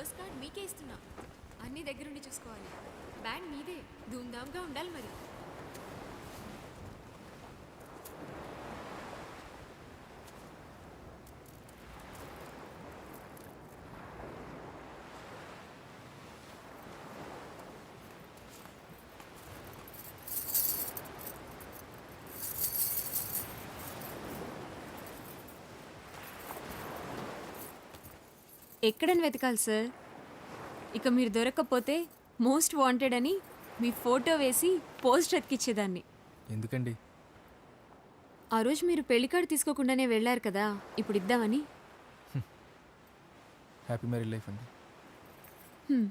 First card మీకే ఇస్తున్నా. అన్ని దగ్గరుండి చూసుకోవాలి. బ్యాండ్ మీదే. ధూమ్ధామ్గా ఉండాలి మరి. ఎక్కడని వెతకాలి సార్ ఇక మీరు దొరకకపోతే మోస్ట్ వాంటెడ్ అని మీ ఫోటో వేసి పోస్టర్ ఎక్కిచ్చేదాన్ని ఎందుకండి? ఆ రోజు మీరు పెళ్ళి కార్డు తీసుకోకుండానే వెళ్ళారు కదా ఇప్పుడు ఇద్దామని. హ్యాపీ మ్యారీ లైఫ్ అండి. హ్మ్.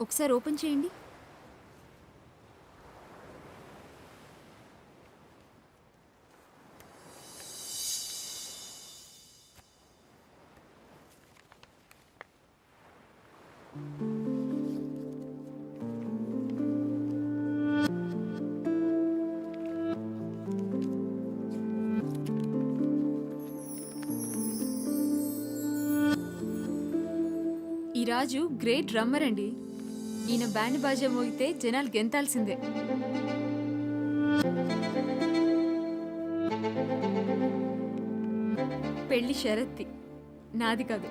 ఒకసారి ఓపెన్ చేయండి. రాజు గ్రేట్ డ్రమ్మర్ అండి. ఈయన బ్యాండ్ బాజా మోగితే జనాలు గెంతాల్సిందే. పెళ్ళి షరత్తి. నాది కాదు.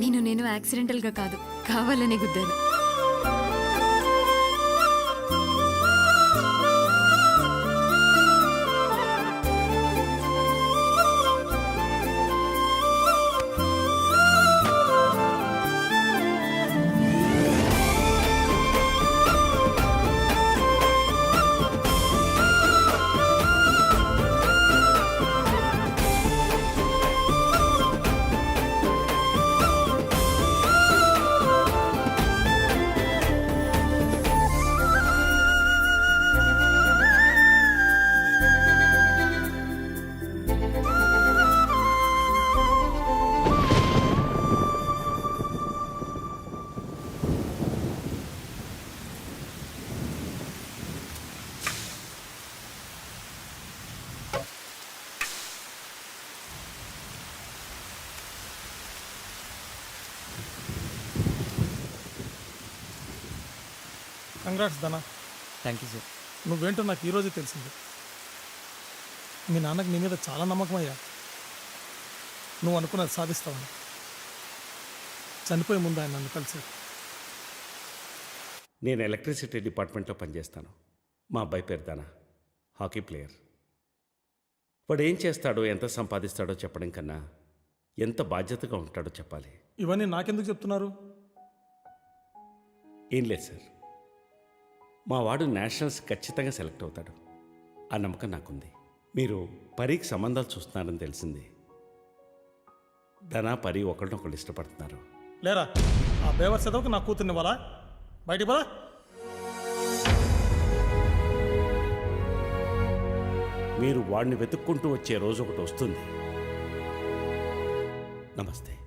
నేను నేను యాక్సిడెంటల్గా కాదు కావాలనే గుద్దాను. Congrats Dhana thank you sir నువ్వేంటో నాకు ఈరోజే తెలిసింది. మీ నాన్నకి నీ మీద చాలా నమ్మకం అయ్యా. నువ్వు అనుకున్నది సాధిస్తావని. చనిపోయే ముందు ఆయన నన్ను కలిసాడు నేను ఎలక్ట్రిసిటీ డిపార్ట్మెంట్లో పనిచేస్తాను. మా అబ్బాయి పేరు దానా. Hockey player. వాడు ఏం చేస్తాడో ఎంత సంపాదిస్తాడో చెప్పడం కన్నా ఎంత బాధ్యతగా ఉంటాడో చెప్పాలి. ఇవన్నీ నాకెందుకు చెప్తున్నారు? ఏం లేదు సార్. మా వాడు నేషనల్స్ ఖచ్చితంగా సెలెక్ట్ అవుతాడు. ఆ నమ్మకం నాకుంది. మీరు పరికి సంబంధాలు చూస్తున్నారని తెలిసింది. ధనా పరి ఒకరినొకరు ఇష్టపడుతున్నారు. లేరా? ఆ బేవర్ చదవకు నా కూతుర్ని వాళ్ళ బయటికి పదా మీరు వాడిని వెతుక్కుంటూ వచ్చే రోజు ఒకటి వస్తుంది. నమస్తే.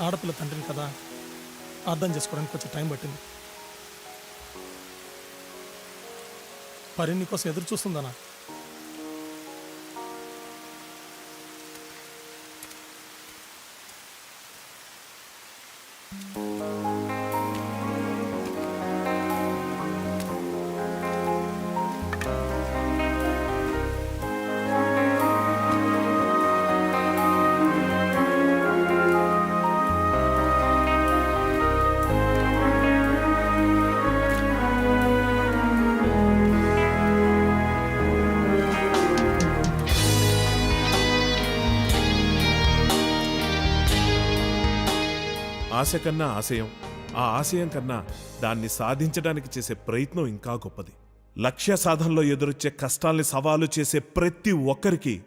ఆడపిల్ల తండ్రిని కదా? అర్థం చేసుకోవడానికి కొంచెం టైం పట్టింది. పరి నీకోసం ఎదురు చూస్తుందనా? ఆశ కన్నా ఆశయం ఆ ఆశయం కన్నా దాన్ని సాధించడానికి చేసే ప్రయత్నం ఇంకా గొప్పది. లక్ష్య సాధనలో ఎదురొచ్చే కష్టాల్ని సవాలు చేసే ప్రతి ఒక్కరికి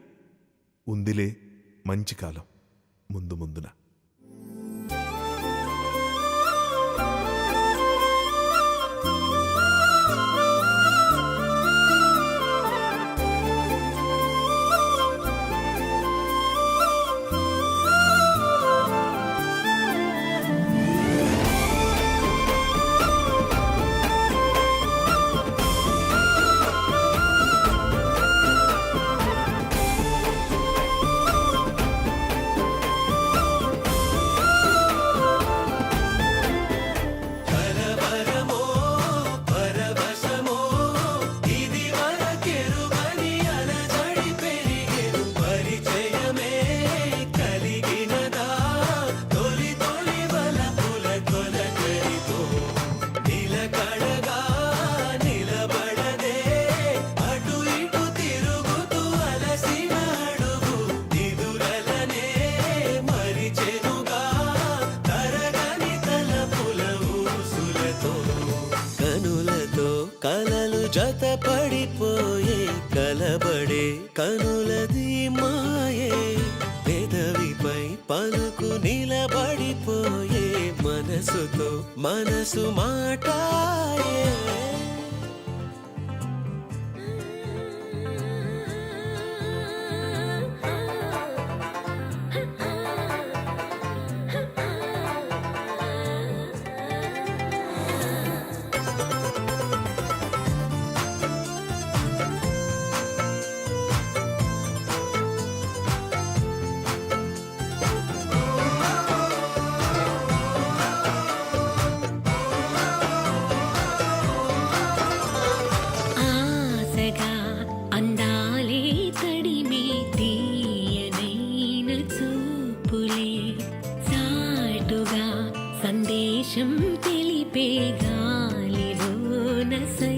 ఉందిలే మంచి కాలం ముందు ముందున. కనులది మాయే పెదవిపై పలుకు నిలబడిపోయే మనసుతో మనసు మాటాయే. necesito.